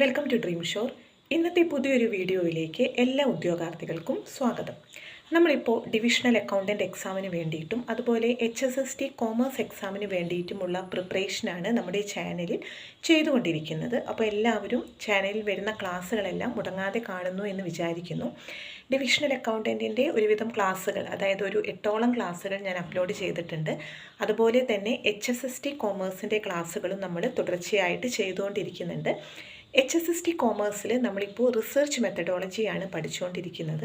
Welcome to dream shore ഇന്നത്തെ പുതിയൊരു വീഡിയോയിലേക്ക് എല്ലാ ഉദ്യോഗാർത്ഥികൾക്കും സ്വാഗതം. നമ്മളിപ്പോൾ ഡിവിഷണൽ അക്കൗണ്ടന്റ് എക്സാമിന് വേണ്ടിയിട്ടും അതുപോലെ H S S T commerce എക്സാമിന് വേണ്ടിയിട്ടുമുള്ള പ്രിപ്പറേഷനാണ് നമ്മുടെ ചാനലിൽ ചെയ്തുകൊണ്ടിരിക്കുന്നത്. അപ്പോൾ എല്ലാവരും ചാനലിൽ വരുന്ന ക്ലാസ്സുകളെല്ലാം മുടങ്ങാതെ കാണുന്നു എന്ന് വിചാരിക്കുന്നു. ഡിവിഷണൽ അക്കൗണ്ടന്റിന്റെ ഒരുവിധം ക്ലാസ്സുകൾ അതായത് ഒരു എട്ടോളം ക്ലാസ്സുകൾ ഞാൻ അപ്ലോഡ് ചെയ്തിട്ടുണ്ട്. അതുപോലെ തന്നെ എച്ച് എസ് എസ് ടി കോമേഴ്സിന്റെ ക്ലാസ്സുകളും നമ്മൾ തുടർച്ചയായിട്ട് ചെയ്തുകൊണ്ടിരിക്കുന്നുണ്ട്. എച്ച് എസ് എസ് ടി കോമേഴ്സിൽ നമ്മളിപ്പോൾ റിസർച്ച് മെത്തഡോളജിയാണ് പഠിച്ചുകൊണ്ടിരിക്കുന്നത്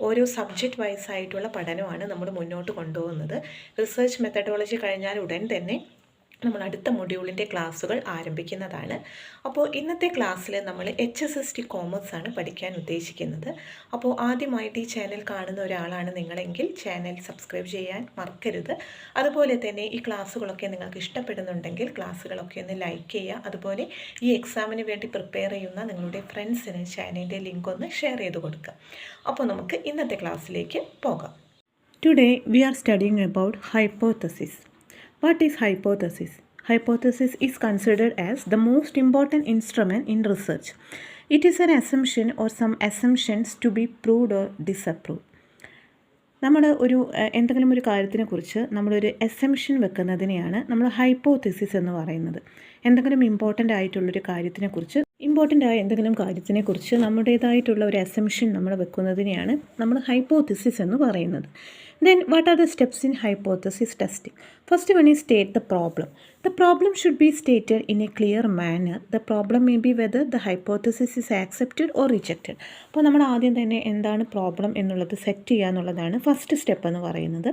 ഓരോ സബ്ജക്റ്റ് വൈസ് ആയിട്ടുള്ള പഠനമാണ് നമ്മൾ മുന്നോട്ട് കൊണ്ടുപോകുന്നത്. റിസർച്ച് മെത്തഡോളജി കഴിഞ്ഞാൽ ഉടൻ തന്നെ നമ്മൾ അടുത്ത മൊഡ്യൂളിന്റെ ക്ലാസ്സുകൾ ആരംഭിക്കുന്നതാണ്. അപ്പോൾ ഇന്നത്തെ ക്ലാസ്സിൽ നമ്മൾ H S S T commerce ആണ് പഠിക്കാൻ ഉദ്ദേശിക്കുന്നത്. അപ്പോൾ ആദ്യമായിട്ട് ഈ ചാനൽ കാണുന്ന ഒരാളാണ് നിങ്ങളെങ്കിൽ ചാനൽ സബ്സ്ക്രൈബ് ചെയ്യാൻ മറക്കരുത്. അതുപോലെ തന്നെ ഈ ക്ലാസ്സുകളൊക്കെ നിങ്ങൾക്ക് ഇഷ്ടപ്പെടുന്നുണ്ടെങ്കിൽ ക്ലാസ്സുകളൊക്കെ ഒന്ന് ലൈക്ക് ചെയ്യുക. അതുപോലെ ഈ എക്സാമിന് വേണ്ടി പ്രിപ്പയർ ചെയ്യുന്ന നിങ്ങളുടെ ഫ്രണ്ട്സിന് ചാനലിന്റെ ലിങ്ക് ഒന്ന് ഷെയർ ചെയ്ത് കൊടുക്കുക. അപ്പോൾ നമുക്ക് ഇന്നത്തെ ക്ലാസ്സിലേക്ക് പോകാം. Today we are studying about hypothesis. What is hypothesis? Hypothesis is considered as the most important instrument in research. It is an assumption or some assumptions to be proved or disapproved. നമ്മൾ ഒരു എന്തെങ്കിലും ഒരു കാര്യത്തിനെക്കുറിച്ച് നമ്മളൊരു assumption വെക്കുന്നതിനെയാണ് നമ്മൾ hypothesis എന്ന് പറയുന്നത് എന്തെങ്കിലും important ആയിട്ടുള്ളൊരു കാര്യത്തിനെക്കുറിച്ച് ഇമ്പോർട്ടന്റ് ആയ എന്തെങ്കിലും കാര്യത്തിനെക്കുറിച്ച് നമ്മുടേതായിട്ടുള്ള ഒരു അസംഷൻ നമ്മൾ വെക്കുന്നതിനെയാണ് നമ്മൾ ഹൈപ്പോത്തിസിസ് എന്ന് പറയുന്നത് Then what are the steps in hypothesis testing? First one is state the problem. The problem should be stated in a clear manner. The problem may be whether the hypothesis is accepted or rejected. അപ്പോൾ നമ്മൾ ആദ്യം തന്നെ എന്താണ് problem എന്നുള്ളത് set ചെയ്യുക എന്നുള്ളതാണ് first step എന്ന് പറയുന്നത്.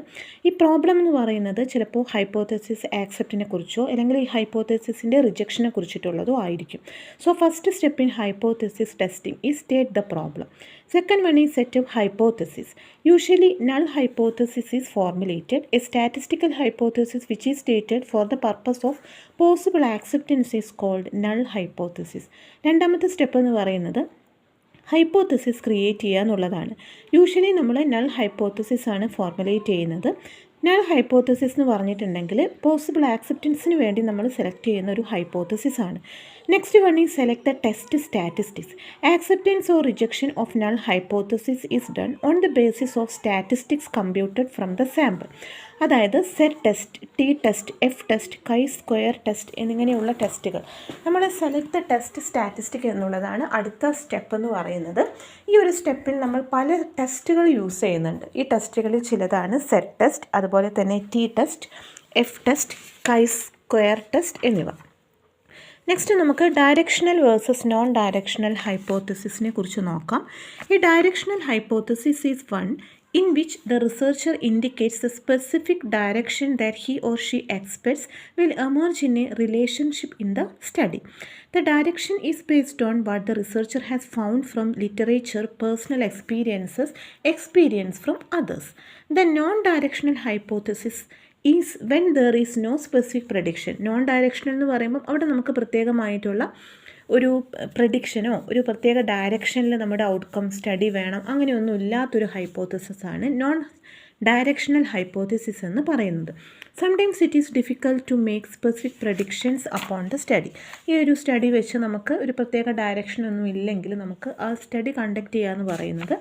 ഈ പ്രോബ്ലം എന്ന് പറയുന്നത് ചിലപ്പോൾ ഹൈപ്പോത്തസിസ് ആക്സെപ്റ്റിനെ കുറിച്ചോ അല്ലെങ്കിൽ ഈ ഹൈപ്പോത്തസിസിന്റെ റിജക്ഷനെ കുറിച്ചിട്ടുള്ളതോ ആയിരിക്കും. So first step in hypothesis testing ഈ state the problem second one ഈ set of hypothesis usually null hypothesis is formulated a statistical hypothesis which is stated for the purpose of possible acceptance is called null hypothesis രണ്ടാമത്തെ step എന്ന് പറയുന്നത് hypothesis create ചെയ്യുക എന്നുള്ളതാണ്. Usually നമ്മൾ null hypothesis ആണ് formulate ചെയ്യുന്നത്. Null hypothesis എന്ന് പറഞ്ഞിട്ടുണ്ടെങ്കിൽ പോസിബിൾ ആക്സെപ്റ്റൻസിന് വേണ്ടി നമ്മൾ സെലക്ട് ചെയ്യുന്ന ഒരു ഹൈപ്പോത്തസിസ് ആണ്. നെക്സ്റ്റ് വൺ ഈ select the test statistics acceptance or rejection of null hypothesis is done on the basis of statistics computed from the sample അതായത് Z test T test F test chi square test എന്നിങ്ങനെയുള്ള ടെസ്റ്റുകൾ നമ്മൾ select the test statistic എന്നുള്ളതാണ് അടുത്ത step എന്ന് പറയുന്നത്. ഈ ഒരു സ്റ്റെപ്പിൽ നമ്മൾ പല ടെസ്റ്റുകൾ യൂസ് ചെയ്യുന്നുണ്ട്. ഈ ടെസ്റ്റുകളിൽ ചിലതാണ് സെറ്റ് ടെസ്റ്റ് അതുപോലെ തന്നെ T test F test chi square test എന്നിവ. നെക്സ്റ്റ് നമുക്ക് ഡയറക്ഷണൽ വേഴ്സസ് നോൺ ഡയറക്ഷണൽ ഹൈപ്പോത്തസിസിനെ കുറിച്ച് നോക്കാം. ഈ directional hypothesis is one in which the researcher indicates the specific direction that he or she expects will emerge in a relationship in the study. The direction is based on what the researcher has found from literature, personal experiences, experience from others. The non directional hypothesis when there is no specific prediction non directional എന്ന് പറയുമ്പോൾ അവിടെ നമുക്ക് പ്രത്യേകമായിട്ടുള്ള ഒരു പ്രഡിക്ഷനോ ഒരു പ്രത്യേക ഡയറക്ഷനിൽ നമ്മുടെ ഔട്ട്കം സ്റ്റഡി വേണം. അങ്ങനെയൊന്നും ഇല്ലാത്തൊരു ആണ് നോൺ ഡയറക്ഷണൽ ഹൈപ്പോത്തിസിസ് എന്ന് പറയുന്നത്. Sometimes it is difficult to make specific predictions upon the study ഈ ഒരു സ്റ്റഡി വെച്ച് നമുക്ക് ഒരു പ്രത്യേക ഡയറക്ഷനൊന്നും ഇല്ലെങ്കിൽ നമുക്ക് ആ സ്റ്റഡി കണ്ടക്ട് ചെയ്യുക എന്ന് പറയുന്നത്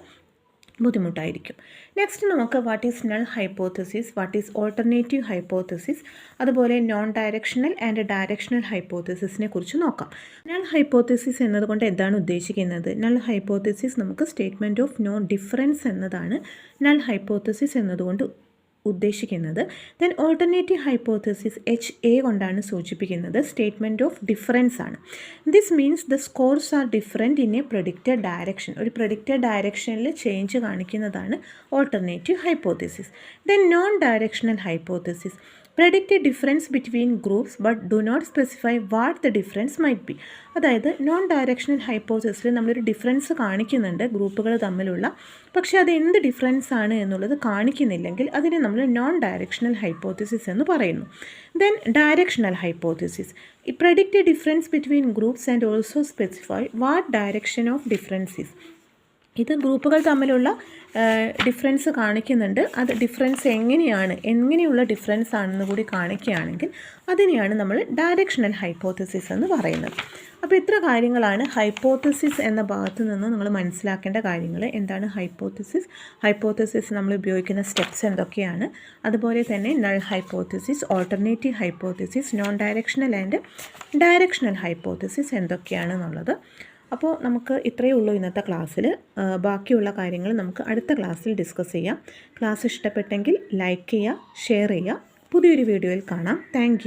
ബുദ്ധിമുട്ടായിരിക്കും. നെക്സ്റ്റ് നമുക്ക് what is null hypothesis what is alternative hypothesis അതുപോലെ നോൺ ഡയറക്ഷണൽ ആൻഡ് ഡയറക്ഷണൽ ഹൈപ്പോത്തസിസിനെ കുറിച്ച് നോക്കാം. നൾ ഹൈപ്പോത്തസിസ് എന്നതുകൊണ്ട് എന്താണ് ഉദ്ദേശിക്കുന്നത്? നൾ ഹൈപ്പോത്തസിസ് നമുക്ക് സ്റ്റേറ്റ്മെന്റ് ഓഫ് നോ ഡിഫറൻസ് എന്നതാണ്. നൾ ഹൈപ്പോത്തസിസ് എന്നതുകൊണ്ട് ഉദ്ദേശിക്കുന്നത്. Then alternative hypothesis H A കൊണ്ടാണ് സൂചിപ്പിക്കുന്നത്. സ്റ്റേറ്റ്മെന്റ് ഓഫ് ഡിഫറൻസ് ആണ്. This means the scores are different in a predicted direction ഒരു പ്രഡിക്റ്റഡ് ഡയറക്ഷനിൽ ചേഞ്ച് കാണിക്കുന്നതാണ് alternative hypothesis then non directional hypothesis predict difference between groups but do not specify what the difference might be അതായത് non directional ഹൈപ്പോസിസിൽ നമ്മളൊരു difference കാണിക്കുന്നുണ്ട് ഗ്രൂപ്പുകൾ തമ്മിലുള്ള. പക്ഷേ അത് എന്ത് ഡിഫറൻസ് ആണ് എന്നുള്ളത് കാണിക്കുന്നില്ലെങ്കിൽ അതിനെ നമ്മൾ നോൺ ഡയറക്ഷണൽ ഹൈപ്പോത്തിസിസ് എന്ന് പറയുന്നു. Then directional hypothesis predict difference between groups and also specify what direction of difference is ഇത് ഗ്രൂപ്പുകൾ തമ്മിലുള്ള ഡിഫറൻസ് കാണിക്കുന്നുണ്ട്. അത് ഡിഫറൻസ് എങ്ങനെയാണ് എങ്ങനെയുള്ള ഡിഫറൻസ് ആണെന്ന് കൂടി കാണിക്കുകയാണെങ്കിൽ അതിനെയാണ് നമ്മൾ ഡയറക്ഷണൽ ഹൈപ്പോത്തസിസ് എന്ന് പറയുന്നത്. അപ്പോൾ ഇത്ര കാര്യങ്ങളാണ് ഹൈപ്പോത്തസിസ് എന്ന ഭാഗത്ത് നിന്ന് നിങ്ങൾ മനസ്സിലാക്കേണ്ട കാര്യങ്ങൾ. എന്താണ് ഹൈപ്പോത്തസിസ് ഹൈപ്പോത്തസിസ് നമ്മൾ ഉപയോഗിക്കുന്ന സ്റ്റെപ്സ് എന്തൊക്കെയാണ്? അതുപോലെ തന്നെ null hypothesis alternative hypothesis non directional and directional hypothesis എന്തൊക്കെയാണെന്നുള്ളത് അപ്പോൾ നമുക്ക് ഇത്രയേ ഉള്ളൂ ഇന്നത്തെ ക്ലാസ്സിൽ ബാക്കിയുള്ള കാര്യങ്ങൾ നമുക്ക് അടുത്ത ക്ലാസ്സിൽ ഡിസ്കസ് ചെയ്യാം. ക്ലാസ് ഇഷ്ടപ്പെട്ടെങ്കിൽ ലൈക്ക് ചെയ്യുക ഷെയർ ചെയ്യുക. പുതിയൊരു വീഡിയോയിൽ കാണാം. താങ്ക്